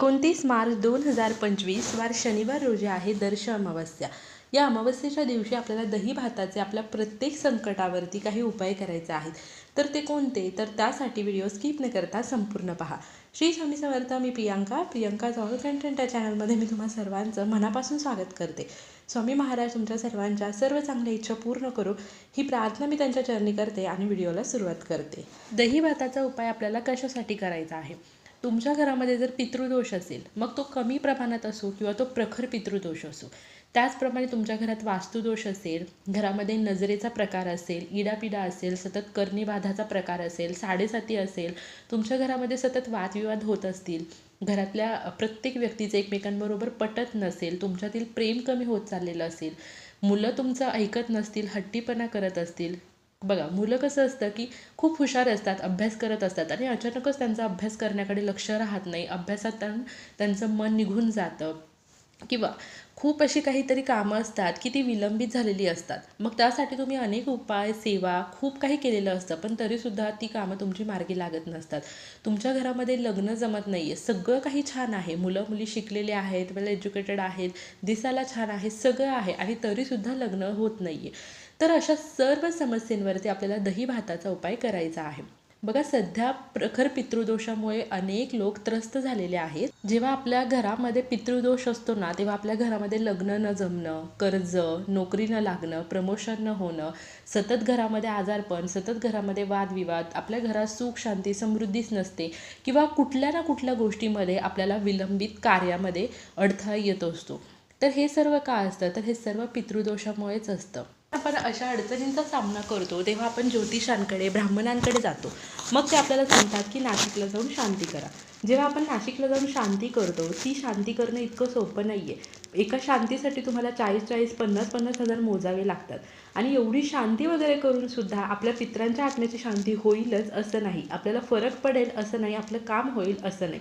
एकोणतीस मार्च दोन हजार पंचवीस वार शनिवार रोजी आहे दर्श अमावस्या. या अमावस्येच्या दिवशी आपल्याला दही भाताचे आपल्या प्रत्येक संकटावरती काही उपाय करायचे आहेत. तर ते कोणते? तर त्यासाठी व्हिडिओ स्किप न करता संपूर्ण पहा. श्री स्वामी समर्थ मी प्रियांका. प्रियांका जवळ कंटेंट या चॅनलमध्ये मी तुम्हा सर्वांचं मनापासून स्वागत करते. स्वामी महाराज तुमच्या सर्वांच्या सर्व चांगल्या इच्छा पूर्ण करू ही प्रार्थना मी त्यांच्या चरणी करते आणि व्हिडिओला सुरुवात करते. दही भाताचा उपाय आपल्याला कशासाठी करायचा आहे? तुमच्या घरामध्ये जर पितृदोष असेल मग तो कमी प्रमाणात असो किंवा तो प्रखर पितृदोष असो त्याचप्रमाणे तुमच्या घरात वास्तुदोष असेल घरामध्ये नजरेचा प्रकार असेल इडापिडा असेल सतत कर्णीबाधाचा प्रकार असेल साडेसाती असेल तुमच्या घरामध्ये सतत वादविवाद होत असतील घरातल्या प्रत्येक व्यक्तीचं एकमेकांबरोबर पटत नसेल तुमच्यातील प्रेम कमी होत चाललेलं असेल मुलं तुमचं ऐकत नसतील हट्टीपणा करत असतील बघा मुलं कसं असतं की खूप हुशार असतात अभ्यास करत असतात आणि अचानकच त्यांचा अभ्यास करण्याकडे लक्ष राहत नाही. अभ्यासात त्यां- त्यांचं मन निघून जातं. किंवा खूप अशी काहीतरी कामं असतात की ती विलंबित झालेली असतात. मग त्यासाठी तुम्ही अनेक उपाय सेवा खूप काही केलेलं असतं पण तरीसुद्धा ती कामं तुमची मार्गी लागत नसतात. तुमच्या घरामध्ये लग्न जमत नाही आहे सगळं काही छान आहे. मुलं मुली शिकलेले आहेत वेल एज्युकेटेड आहेत दिसायला छान आहे सगळं आहे आणि तरीसुद्धा लग्न होत नाही आहे तर अशा सर्व समस्येंवरती आपल्याला दही भाताचा उपाय करायचा आहे. बघा सध्या प्रखर पितृदोषामुळे अनेक लोक त्रस्त झालेले आहेत. जेव्हा आपल्या घरामध्ये पितृदोष असतो ना तेव्हा आपल्या घरामध्ये लग्न न जमणं कर्ज नोकरी न लागणं प्रमोशन न होणं सतत घरामध्ये आजारपण सतत घरामध्ये वादविवाद आपल्या घरात सुख शांती समृद्धीच नसते किंवा कुठल्या ना कुठल्या गोष्टीमध्ये आपल्याला विलंबित कार्यामध्ये अडथळा येत असतो. तर हे सर्व काय असतं? तर हे सर्व पितृदोषामुळेच असतं. आपण अशा अडचणींचा सामना करतो तेव्हा आपण ज्योतिषांकडे ब्राह्मणांकडे जातो. मग ते आपल्याला सांगतात की नाशिकला जाऊन शांती करा. जेव्हा आपण नाशिकला जाऊन शांती करतो ती शांती करणं इतकं सोपं नाही आहे एका शांतीसाठी तुम्हाला चाळीस चाळीस पन्नास पन्नास हजार मोजावे लागतात. आणि एवढी शांती वगैरे करून सुद्धा आपल्या पित्रांच्या आत्म्याची शांती होईलच असं नाही. आपल्याला फरक पडेल असं नाही. आपलं काम होईल असं नाही.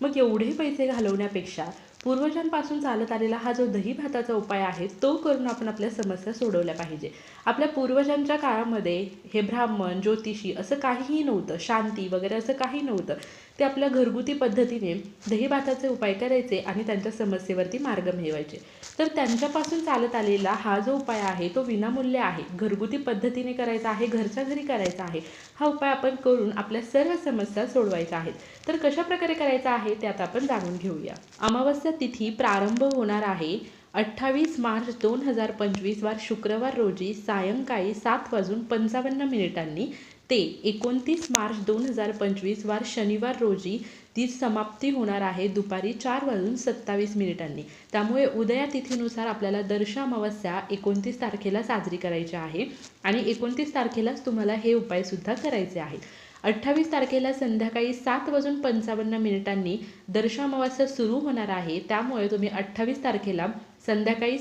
मग एवढे पैसे घालवण्यापेक्षा पूर्वजांपासून चालत आलेला हा जो दही भाताचा उपाय आहे तो करून आपण आपल्या समस्या सोडवल्या पाहिजे. आपल्या पूर्वजांच्या काळामध्ये हे ब्राह्मण ज्योतिषी असं काहीही नव्हतं शांती वगैरे असं काही नव्हतं. ते आपल्या घरगुती पद्धतीने दहीभाताचे उपाय करायचे आणि त्यांच्या समस्येवरती मार्ग मिळवायचे. तर त्यांच्यापासून चालत आलेला हा जो उपाय आहे तो विनामूल्य आहे. घरगुती पद्धतीने करायचा आहे घरच्या घरी करायचा आहे हा उपाय आपण करून आपल्या सर्व समस्या सोडवायच्या आहेत. तर कशा प्रकारे करायचा आहे ते आता आपण जाणून घेऊया. अमावस्या तिथी प्रारंभ होणार आहे अठ्ठावीस मार्च दोन हजार पंचवीस वार शुक्रवार रोजी सायंकाळी सात वाजून पंचावन्न मिनिटांनी ते एकोणतीस मार्च दोन हजार पंचवीस वार शनिवार रोजी ती समाप्ती होणार आहे दुपारी चार वाजून सत्तावीस मिनिटांनी. त्यामुळे उदया तिथीनुसार आपल्याला दर्श अमावस्या एकोणतीस तारखेला साजरी करायची आहे आणि एकोणतीस तारखेलाच तुम्हाला हे उपायसुद्धा करायचे आहेत. अठ्ठावीस तारखेला संध्याकाळी सात वाजून पंचावन्न मिनिटांनी दर्श अमावस्या सुरू होणार आहे. त्यामुळे तुम्ही अठ्ठावीस तारखेला संध्याकाळी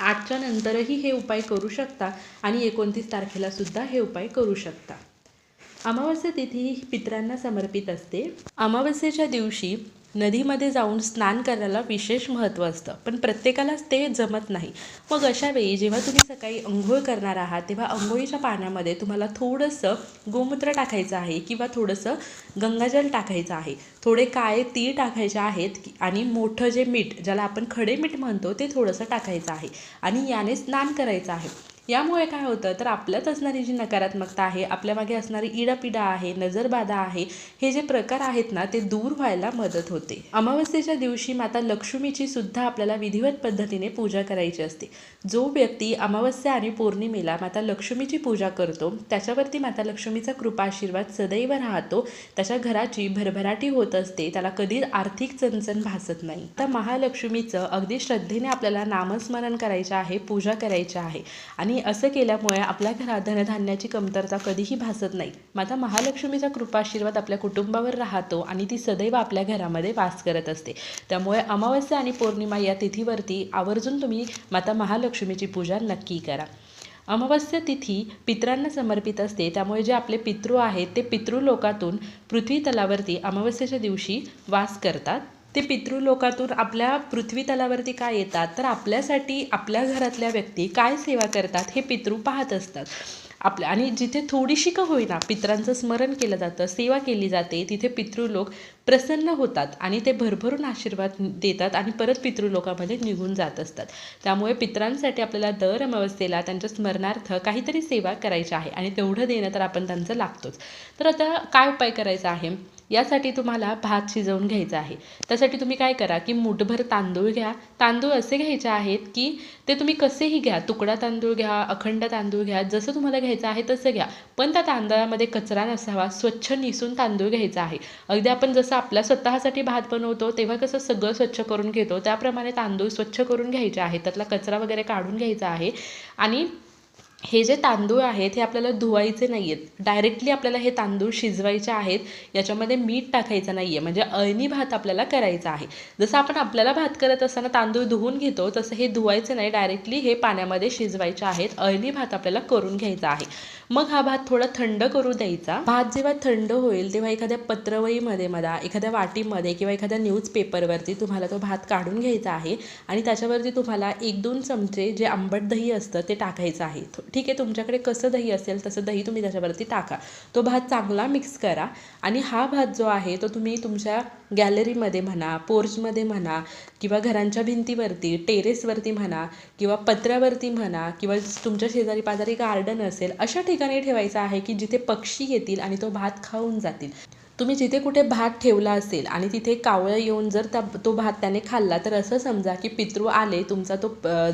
आजच्या नंतरही हे उपाय करू शकता आणि एकोणतीस तारखेला सुद्धा हे उपाय करू शकता. अमावस्या तिथी ही पितरांना समर्पित असते. अमावस्येच्या दिवशी नदीमध्ये जाऊन स्नान करायला विशेष महत्त्व असतं. पण प्रत्येकालाच ते जमत नाही. मग अशा वेळी जेव्हा तुम्ही सकाळी अंघोळ करणार आहात तेव्हा अंघोळीच्या पाण्यामध्ये तुम्हाला थोडंसं गोमूत्र टाकायचं आहे किंवा थोडंसं गंगाजल टाकायचं आहे. थोडे काळे तीळ टाकायचे आहेत आणि मोठं जे मीठ ज्याला आपण खडे मीठ म्हणतो ते थोडंसं टाकायचं आहे आणि याने स्नान करायचं आहे. यामुळे काय होतं तर आपल्यात असणारी जी नकारात्मकता आहे आपल्या मागे असणारी इडापिडा आहे नजरबाधा आहे हे जे प्रकार आहेत ना ते दूर व्हायला मदत होते. अमावस्येच्या दिवशी माता लक्ष्मीची सुद्धा आपल्याला विधिवत पद्धतीने पूजा करायची असते. जो व्यक्ती अमावस्या आणि पौर्णिमेला माता लक्ष्मीची पूजा करतो त्याच्यावरती माता लक्ष्मीचा कृपा आशीर्वाद सदैव राहतो. त्याच्या घराची भरभराटी होत असते त्याला कधीच आर्थिक चणचण भासत नाही. तर महालक्ष्मीचं अगदी श्रद्धेने आपल्याला नामस्मरण करायचं आहे पूजा करायची आहे. आणि असं केल्यामुळे आपल्या घरात धनधान्याची कमतरता कधीही भासत नाही. माता महालक्ष्मीचा कृपाशीर्वाद आपल्या कुटुंबावर राहतो आणि ती सदैव आपल्या घरामध्ये वास करत असते. त्यामुळे अमावस्या आणि पौर्णिमा या तिथीवरती आवर्जून तुम्ही माता महालक्ष्मीची पूजा नक्की करा. अमावस्या तिथी पितरांना समर्पित असते. त्यामुळे जे आपले पितृ आहेत ते पितृलोकातून पृथ्वी तलावरती अमावस्येच्या दिवशी वास करतात. ते पितृलोकातून आपल्या पृथ्वी तलावरती काय येतात? तर आपल्यासाठी आपल्या घरातल्या व्यक्ती काय सेवा करतात हे पितृ पाहत असतात. आपल्या आणि जिथे थोडीशी का होईना पित्रांचं स्मरण केलं जातं सेवा केली जाते तिथे पितृलोक प्रसन्न होतात आणि ते भरभरून आशीर्वाद देतात आणि परत पितृलोकामध्ये निघून जात असतात. त्यामुळे पित्रांसाठी आपल्याला दर अमावस्येला त्यांच्या स्मरणार्थ काहीतरी सेवा करायची आहे आणि तेवढं देणं तर आपण त्यांचं लागतोच. तर आता काय उपाय करायचा आहे? यासाठी तुम्हाला भात शिजवून घ्यायचा आहे. त्यासाठी तुम्ही काय करा की मुठभर तांदूळ घ्या. तांदूळ असे घ्यायचे आहेत की ते तुम्ही कसेही घ्या. तुकडा तांदूळ घ्या अखंड तांदूळ घ्या जसं तुम्हाला घ्यायचं आहे तसं घ्या. पण त्या तांदळामध्ये कचरा नसावा स्वच्छ निसून तांदूळ घ्यायचा आहे. अगदी आपण जसं आपल्या स्वतःसाठी भात बनवतो तेव्हा कसं सगळं स्वच्छ करून घेतो. त्याप्रमाणे तांदूळ स्वच्छ करून घ्यायचे आहे. त्यातला कचरा वगैरे काढून घ्यायचा आहे. आणि हे जे तांदूळ आहेत हे आपल्याला धुवायचे नाही आहेत डायरेक्टली आपल्याला हे तांदूळ शिजवायचे आहेत याच्यामध्ये मीठ टाकायचं नाही आहे म्हणजे अळणी भात आपल्याला करायचा आहे. जसं आपण आपल्याला भात करत असताना तांदूळ धुवून घेतो तसं हे धुवायचं नाही. डायरेक्टली हे पाण्यामध्ये शिजवायचे आहेत. अळणी भात आपल्याला करून घ्यायचा आहे. मग हा भात थोडा थंड करू द्यायचा. भात जेव्हा थंड होईल तेव्हा एखाद्या पत्रवळीमध्ये मला एखाद्या वाटीमध्ये किंवा एखाद्या न्यूजपेपरवरती तुम्हाला तो भात काढून घ्यायचा आहे आणि त्याच्यावरती तुम्हाला एक दोन चमचे जे आंबट दही असतं ते टाकायचं आहे. ठीक आहे तुमच्याकडे कसं दही असेल तसं दही तुम्ही त्याच्यावरती टाका. तो भात चांगला मिक्स करा आणि हा भात जो आहे तो तुम्ही तुमच्या गॅलरीमध्ये म्हणा पोर्चमध्ये म्हणा किंवा घरांच्या भिंतीवरती टेरेसवरती म्हणा किंवा पत्र्यावरती म्हणा किंवा तुमच्या शेजारी पाजारी गार्डन असेल अशा ठिकाणी ठेवायचं आहे की जिथे पक्षी येतील आणि तो भात खाऊन जातील. तुम्ही जिथे कुठे भात ठेवला असेल आणि तिथे कावळं येऊन जर त्या तो भात त्याने खाल्ला तर असं समजा की पितृ आले तुमचा तो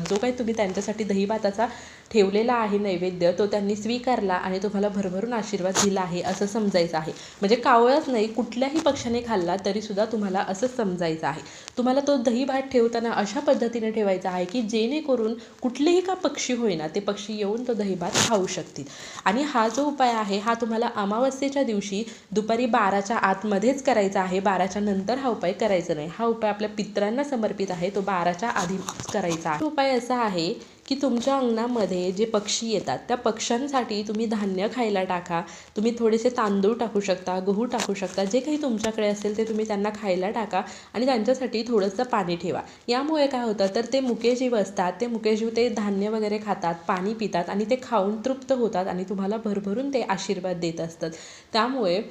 जो काही तुम्ही त्यांच्यासाठी दही भाताचा ठेवलेला आहे नैवेद्य तो त्यांनी स्वीकारला आणि तुम्हाला भरभरून आशीर्वाद दिला आहे असं समजायचं आहे. म्हणजे कावळच नाही कुठल्याही पक्षाने खाल्ला तरीसुद्धा तुम्हाला असं समजायचं आहे. तुम्हाला तो दही भात ठेवताना अशा पद्धतीने ठेवायचा आहे की जेणेकरून कुठलेही का पक्षी होईना ते पक्षी येऊन तो दही भात खाऊ शकतील. आणि हा जो उपाय आहे हा तुम्हाला अमावस्येच्या दिवशी दुपारी बाराच्या आतमध्येच करायचा आहे. बाराच्या नंतर हा उपाय करायचा नाही. हा उपाय आपल्या पित्रांना समर्पित आहे. तो बाराच्या आधी करायचा आहे. उपाय असा आहे की तुमच्या अंगणामध्ये जे पक्षी येतात त्या पक्ष्यांसाठी तुम्ही धान्य खायला टाका. तुम्ही थोडेसे तांदूळ टाकू शकता गहू टाकू शकता. जे काही तुमच्याकडे असेल ते तुम्ही त्यांना खायला टाका आणि त्यांच्यासाठी थोडंसं पाणी ठेवा. यामुळे काय होतं तर ते मुकेजीव असतात. ते मुकेजीव ते धान्य वगैरे खातात पाणी पितात आणि ते खाऊन तृप्त होतात आणि तुम्हाला भरभरून ते आशीर्वाद देत असतात. त्यामुळे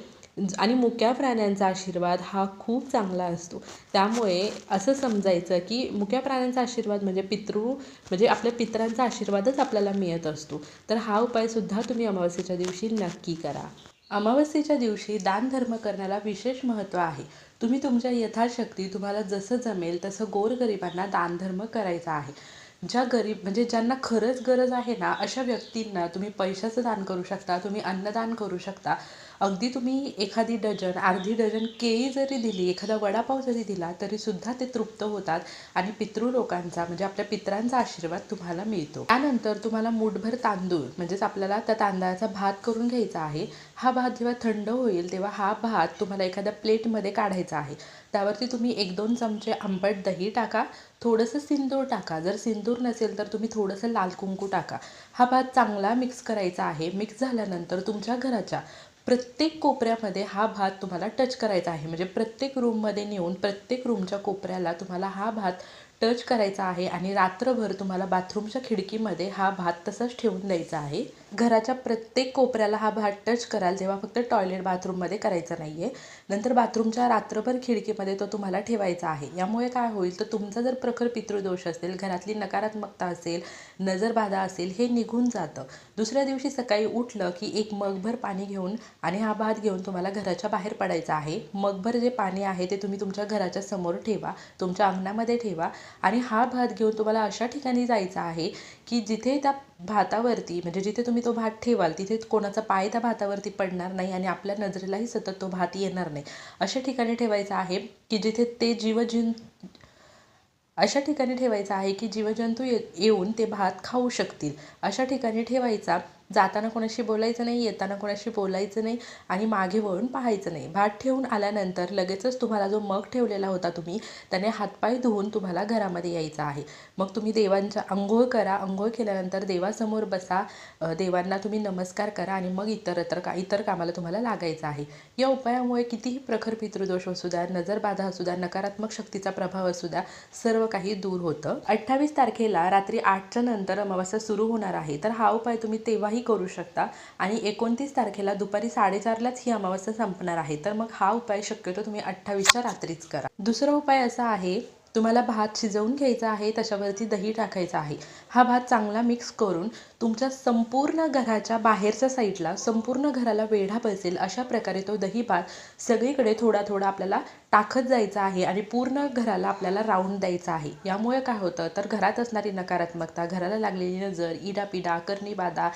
आणि मुक्या प्राण्यांचा आशीर्वाद हा खूप चांगला असतो. त्यामुळे असं समजायचं की मुक्या प्राण्यांचा आशीर्वाद म्हणजे पितृ म्हणजे आपल्या पितरांचा आशीर्वादच आपल्याला मिळत असतो. तर हा उपायसुद्धा तुम्ही अमावस्येच्या दिवशी नक्की करा. अमावस्येच्या दिवशी दानधर्म करण्याला विशेष महत्त्व आहे. तुम्ही तुमच्या यथाशक्ती तुम्हाला जसं जमेल तसं गोरगरिबांना दानधर्म करायचा आहे. ज्या गरीब म्हणजे ज्यांना खरंच गरज आहे ना अशा व्यक्तींना तुम्ही पैशाचं दान करू शकता तुम्ही अन्नदान करू शकता. अगदी तुम्ही एखादी डझन अर्धी डझन केळी जरी दिली एखादा वडापाव जरी दिला तरीसुद्धा ते तृप्त होतात आणि पितृ लोकांचा म्हणजे आपल्या पित्रांचा आशीर्वाद तुम्हाला मिळतो. त्यानंतर तुम्हाला मुठभर तांदूळ म्हणजेच आपल्याला त्या तांदळाचा भात करून घ्यायचा आहे. हा भात जेव्हा थंड होईल तेव्हा हा भात तुम्हाला एखाद्या प्लेटमध्ये काढायचा आहे. त्यावरती तुम्ही एक दोन चमचे आंबट दही टाका थोडंसं सिंदूर टाका. जर सिंदूर नसेल तर तुम्ही थोडंसं लाल कुंकू टाका. हा भात चांगला मिक्स करायचा आहे. मिक्स झाल्यानंतर तुमच्या घराच्या प्रत्येक कोपऱ्यामध्ये हा भात तुम्हाला टच करायचा आहे. म्हणजे प्रत्येक रूममध्ये नेऊन प्रत्येक रूमच्या कोपऱ्याला तुम्हाला हा भात टच करायचा आहे. आणि रात्रभर तुम्हाला बाथरूमच्या खिडकीमध्ये हा भात तसाच ठेवून द्यायचा आहे. घराच्या प्रत्येक कोपऱ्याला हा भात टच कराल तेव्हा फक्त टॉयलेट बाथरूममध्ये करायचं नाही आहे नंतर बाथरूमच्या रात्रभर खिडकीमध्ये तो तुम्हाला ठेवायचा आहे. यामुळे काय होईल? तर तुमचा जर प्रखर पितृदोष असेल घरातली नकारात्मकता असेल नजरबाधा असेल हे निघून जातं. दुसऱ्या दिवशी सकाळी उठलं की एक मगभर पाणी घेऊन आणि हा भात घेऊन तुम्हाला घराच्या बाहेर पडायचा आहे. मगभर जे पाणी आहे ते तुम्ही तुमच्या घराच्या समोर ठेवा तुमच्या अंगणामध्ये ठेवा आणि हा भात घेऊन तुम्हाला अशा ठिकाणी जायचं आहे की जिथे त्या भातावरती म्हणजे जिथे तुम्ही तो भात ठेवाल तिथे कोणाचा पाय त्या भातावरती पडणार नाही आणि आपल्या नजरेलाही सतत तो भात येणार नाही. अशा ठिकाणी ठेवायचा आहे की जिथे ते जीवजन अशा ठिकाणी ठेवायचा आहे की जीवजंतू ये येऊन ते भात खाऊ शकतील. अशा ठिकाणी ठेवायचा जाताना कोणाशी बोलायचं नाही येताना कोणाशी बोलायचं नाही आणि मागे वळून पाहायचं नाही. भात ठेवून आल्यानंतर लगेचच तुम्हाला जो मग ठेवलेला होता तुम्ही त्याने हातपाय धुवून तुम्हाला घरामध्ये यायचा आहे. मग तुम्ही देवांच्या अंघोळ करा. अंघोळ केल्यानंतर देवासमोर बसा. देवांना तुम्ही नमस्कार करा आणि मग इतरत्र का इतर कामाला तुम्हाला लागायचं आहे. या उपायामुळे कितीही प्रखर पितृदोष असू द्या नजरबाधा असू द्या नकारात्मक शक्तीचा प्रभाव असू द्या सर्व काही दूर होतं. अठ्ठावीस तारखेला रात्री आठच्या नंतर अमावस्या सुरू होणार आहे. तर हा उपाय तुम्ही तेव्हाही केव्हाही करू शकता. आणि एकोणतीस तारखेला दुपारी साडेचारलाच ही अमावस्या संपणार आहे. तर मग हा उपाय शक्यतो तुम्ही अठ्ठावीसच्या रात्रीच करा. दुसरा उपाय असा आहे तुम्हाला भात शिजवून घ्यायचा आहे त्याच्यावरती दही टाकायचं आहे. हा भात चांगला मिक्स करून तुमच्या संपूर्ण घराच्या बाहेरच्या साईडला संपूर्ण घराला वेढा बसेल अशा प्रकारे तो दही भात सगळीकडे थोडा थोडा आपल्याला टाकत जायचा आहे आणि पूर्ण घराला आपल्याला राऊंड द्यायचा आहे. यामुळे काय होतं तर घरात असणारी नकारात्मकता घराला लागलेली नजर इडापिडा करणीबाधा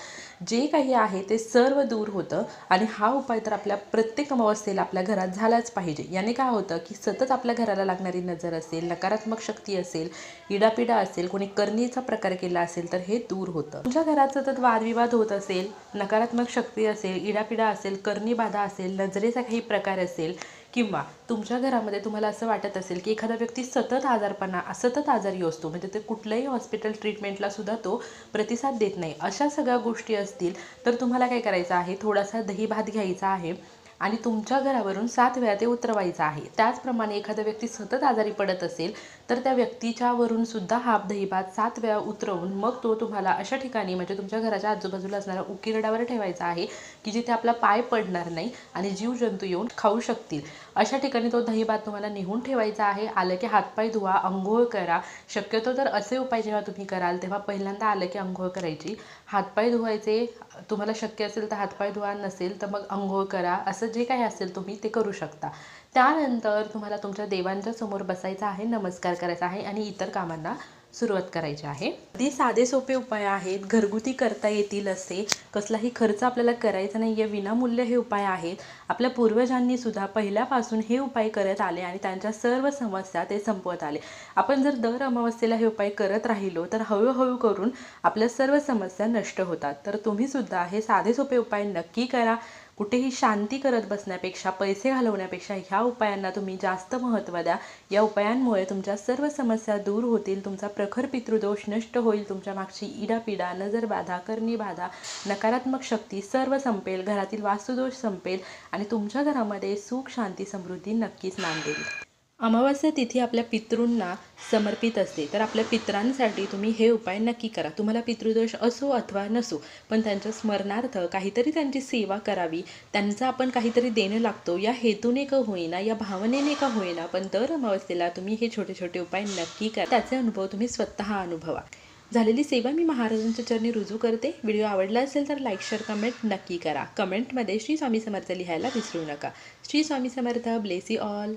जे काही आहे ते सर्व दूर होतं आणि हा उपाय तर आपल्या प्रत्येक अमावस्येला आपल्या घरात झालाच पाहिजे. याने काय होतं की सतत आपल्या घराला लागणारी नजर असेल नकारात्मक शक्ती असेल इडापिडा असेल कोणी करणीचा प्रकार केला असेल तर हे दूर होतं. तुमच्या घरात सतत वादविवाद होत असेल नकारात्मक शक्ती असेल इडापिडा असेल करणीबाधा असेल नजरेचा काही प्रकार असेल किंवा तुमच्या घरामध्ये तुम्हाला असं वाटत असेल की एखादा व्यक्ती सतत आजारपणा सतत आजारी असतो म्हणजे ते कुठल्याही हॉस्पिटल ट्रीटमेंटला सुद्धा तो प्रतिसाद देत नाही. अशा सगळ्या गोष्टी असतील तर तुम्हाला काय करायचं आहे? थोडासा दही भात घ्यायचा आहे आणि तुमच्या घरावरून सात वेळा ते उतरवायचं आहे. त्याचप्रमाणे एखादा व्यक्ती सतत आजारी पडत असेल तर त्या व्यक्तीच्यावरून सुद्धा हा दहीभात सात वेळा उतरवून मग तो तुम्हाला अशा ठिकाणी म्हणजे तुमच्या घराच्या आजूबाजूला असणाऱ्या उकिरड्यावर ठेवायचा आहे की जिथे आपला पाय पडणार नाही आणि जीवजंतू येऊन खाऊ शकतील. अशा ठिकाणी तो दहीभात तुम्हाला नेहून ठेवायचा आहे. आलं की हातपाय धुवा आंघोळ करा. शक्यतो तर असे उपाय जेव्हा तुम्ही कराल तेव्हा पहिल्यांदा आलं की अंघोळ करायची. हातपाय धुवायचे तुम्हाला शक्य असेल तर हातपाय धुवा नसेल तर मग अंघोळ करा. असं जे काही असेल तुम्ही ते करू शकता. त्यानंतर तुम्हाला तुमच्या देवांच्या समोर बसायचं आहे नमस्कार करायचा आहे आणि इतर कामांना सुरुवात करायची आहे. अगदी साधे सोपे उपाय आहेत. घरगुती करता येतील असे. कसलाही खर्च आपल्याला करायचा नाही. आहे विनामूल्य हे उपाय आहेत. आपल्या पूर्वजांनी सुद्धा पहिल्यापासून हे उपाय करत आले आणि त्यांच्या सर्व समस्या ते संपवत आले. आपण जर दर अमावस्येला हे उपाय करत राहिलो तर हळूहळू करून आपल्या सर्व समस्या नष्ट होतात. तर तुम्ही सुद्धा हे साधे सोपे उपाय नक्की करा. कुठेही शांती करत बसण्यापेक्षा पैसे घालवण्यापेक्षा ह्या उपायांना तुम्ही जास्त महत्त्व द्या. या उपायांमुळे तुमच्या सर्व समस्या दूर होतील तुमचा प्रखर पितृदोष नष्ट होईल तुमच्या मागची इडापिडा नजरबाधा करणीबाधा नकारात्मक शक्ती सर्व संपेल घरातील वास्तुदोष संपेल आणि तुमच्या घरामध्ये सुख शांती समृद्धी नक्कीच नांदेल. अमावस्या तिथी आपल्या पितृंना समर्पित असते. तर आपल्या पितरांसाठी तुम्ही हे उपाय नक्की करा. तुम्हाला पितृदोष असो अथवा नसो पण त्यांच्या स्मरणार्थ काहीतरी त्यांची सेवा करावी. त्यांचं आपण काहीतरी देणं लागतो. या हेतूने का होईना या भावनेने का होईना पण दर अमावस्येला तुम्ही हे छोटे छोटे उपाय नक्की करा. त्याचे अनुभव तुम्ही स्वतः अनुभवा. झालेली सेवा मी महाराजांच्या चरणी रुजू करते. व्हिडिओ आवडला असेल तर लाईक शेअर कमेंट नक्की करा. कमेंटमध्ये श्री स्वामी समर्थ लिहायला विसरू नका. Shri Swami Samarth bless all.